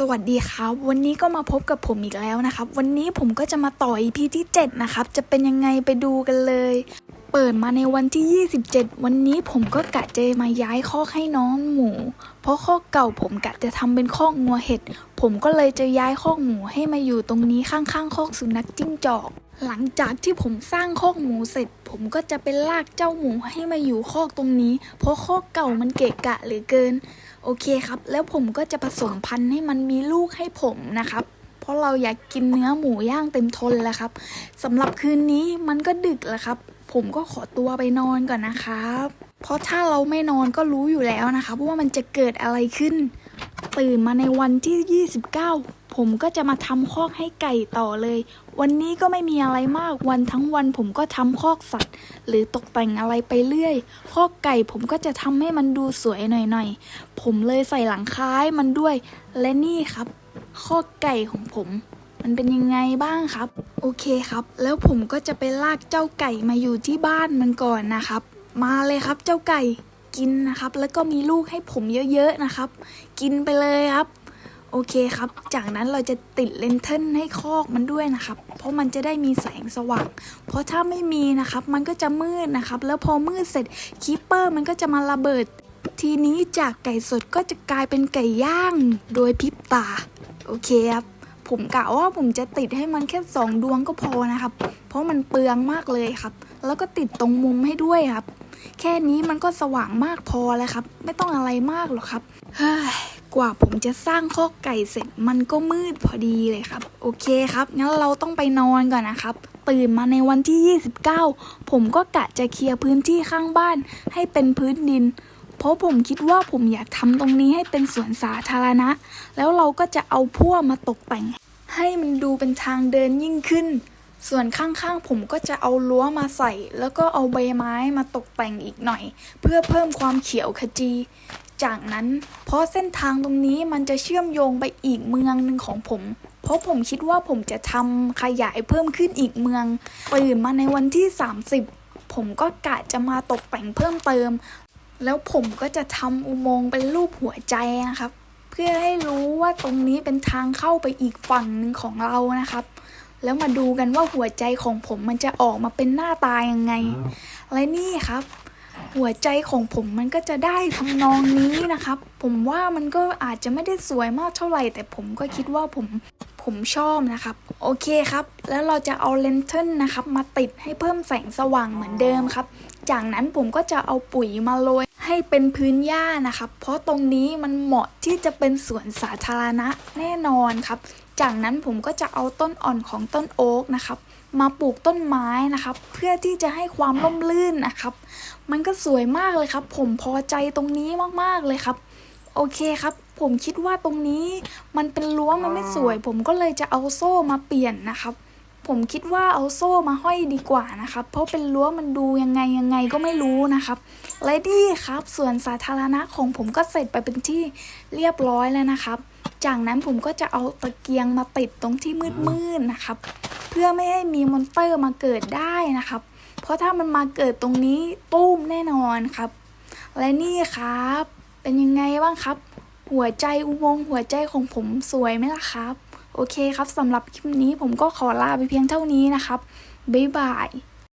สวัสดีครับ วันนี้ก็มาพบกับผมอีกแล้วนะครับ วันนี้ผมก็จะมาต่อ EP ที่ 7 นะครับ จะเป็นยังไงไปดูกันเลย เปิดมาในวันที่ 27 วันนี้ผมก็กะจะมาย้ายคอกให้น้องหมู เพราะคอกเก่าผมกะจะทำเป็นคอกงัวเห็ด ผมก็เลยจะย้ายคอกหมูให้มาอยู่ตรงนี้ข้างๆคอกสุนัขจิ้งจอก หลังจากที่ผมสร้างคอกหมูเสร็จ ผมก็จะไปลากเจ้าหมูให้มาอยู่คอกตรงนี้ เพราะคอกเก่ามันเกะกะเหลือเกิน โอเคครับ แล้วผมก็จะผสมพันธุ์ให้มันมีลูกให้ผมนะครับ เพราะเราอยากกินเนื้อหมูย่างเต็มทนแล้วครับสำหรับคืนนี้มันก็ดึกแล้วครับ ผมก็ขอตัวไปนอนก่อนนะครับ เพราะถ้าเราไม่นอนก็รู้อยู่แล้วนะครับว่ามันจะเกิดอะไรขึ้น ตื่นมาในวันที่ 29 ผมก็จะมาทำคอกให้ไก่ต่อเลย วันนี้ก็ไม่มีอะไรมากวันทั้งวันผมก็ทำคอกสัตว์ หรือตกแต่งอะไรไปเรื่อยคอกไก่ผมก็จะทำให้มันดูสวยหน่อยๆ ผมเลยใส่หลังคาให้มันด้วย และนี่ครับคอกไก่ของผม มันเป็นยังไงบ้างครับ โอเคครับ แล้วผมก็จะไปลากเจ้าไก่มาอยู่ที่บ้านมันก่อนนะครับ มาเลยครับเจ้าไก่ กินนะครับ แล้วก็มีลูกให้ผมเยอะๆนะครับ กินไปเลยครับ โอเคครับ จากนั้นเราจะติดเลนเทิลให้คอกมันด้วยนะครับ เพราะมันจะได้มีแสงสว่าง เพราะถ้าไม่มีนะครับ มันก็จะมืดนะครับ แล้วพอมืดเสร็จคีปเปอร์มันก็จะมาระเบิด ทีนี้จากไก่สดก็จะกลายเป็นไก่ย่างโดยพริบตา โอเคครับผมกะว่าผมจะติดให้มันแค่สองดวงก็พอนะครับ เพราะมันเปลืองมากเลยครับ แล้วก็ติดตรงมุมให้ด้วยครับ แค่นี้มันก็สว่างมากพอแล้วครับ ไม่ต้องอะไรมากหรอกครับเฮ้ยกว่าผมจะสร้างคอกไก่เสร็จมันก็มืดพอดีเลยครับ โอเคครับงั้นเราต้องไปนอนก่อนนะครับ ตื่นมาในวันที่ 29 ผมก็กะจะเคลียร์พื้นที่ข้างบ้าน ให้เป็นพื้นดิน เพราะผมคิดว่าผมอยากทำตรงนี้ให้เป็นสวนสาธารณะ แล้วเราก็จะเอาพั่วมาตกแต่ง ให้มันดูเป็นทางเดินยิ่งขึ้น ส่วนข้างๆผมก็จะเอารั้วมาใส่ แล้วก็เอาใบไม้มาตกแต่งอีกหน่อย เพื่อเพิ่มความเขียวขจี จากนั้นเพราะเส้นทางตรงนี้มันจะเชื่อมโยงไปอีกเมืองหนึ่งของผม เพราะผมคิดว่าผมจะทำขยายเพิ่มขึ้นอีกเมืองตื่นมาในวันที่ 30 ผมก็กะจะมาตกแต่งเพิ่มเติม แล้วผมก็จะทำอุโมงค์เป็นรูปหัวใจนะครับ เพื่อให้รู้ว่าตรงนี้เป็นทางเข้าไปอีกฝั่งหนึ่งของเรานะครับ แล้วมาดูกันว่าหัวใจของผมมันจะออกมาเป็นหน้าตายังไง และนี่ครับ หัวใจของผมมันก็จะได้ทำนองนี้นะครับ ผมว่ามันก็อาจจะไม่ได้สวยมากเท่าไหร่ แต่ผมก็คิดว่าผมผมชอบนะครับ โอเคครับ แล้วเราจะเอาเลนเทิลนะครับ มาติดให้เพิ่มแสงสว่างเหมือนเดิมครับ จากนั้นผมก็จะเอาปุ๋ยมาโรย ให้เป็นพื้นหญ้านะครับ เพราะตรงนี้มันเหมาะที่จะเป็นสวนสาธารณะแน่นอนครับ จากนั้นผมก็จะเอาต้นอ่อนของต้นโอ๊กนะครับ มาปลูกต้นไม้นะครับ เพื่อที่จะให้ความร่มรื่นนะครับ มันก็สวยมากเลยครับ ผมพอใจตรงนี้มากๆเลยครับ โอเคครับ ผมคิดว่าตรงนี้มันเป็นรั้วมันไม่สวย ผมก็เลยจะเอาโซ่มาเปลี่ยนนะครับ ผมคิดว่าเอาโซ่มาห้อยดีกว่านะครับ เพราะเป็นรั้วมันดูยังไงยังไงก็ไม่รู้นะครับและนี่ครับ ส่วนสาธารณะของผมก็เสร็จไปเป็นที่เรียบร้อยแล้วนะครับ จากนั้นผมก็จะเอาตะเกียงมาติดตรงที่มืดๆนะครับ เพื่อไม่ให้มีมอนเตอร์มาเกิดได้นะครับ เพราะถ้ามันมาเกิดตรงนี้ตุ้มแน่นอนครับ และนี่ครับ เป็นยังไงบ้างครับ หัวใจอุโมงค์หัวใจของผมสวยไหมล่ะครับ โอเคครับสำหรับคลิปนี้ผมก็ขอลาไปเพียงเท่านี้นะครับบ๊ายบาย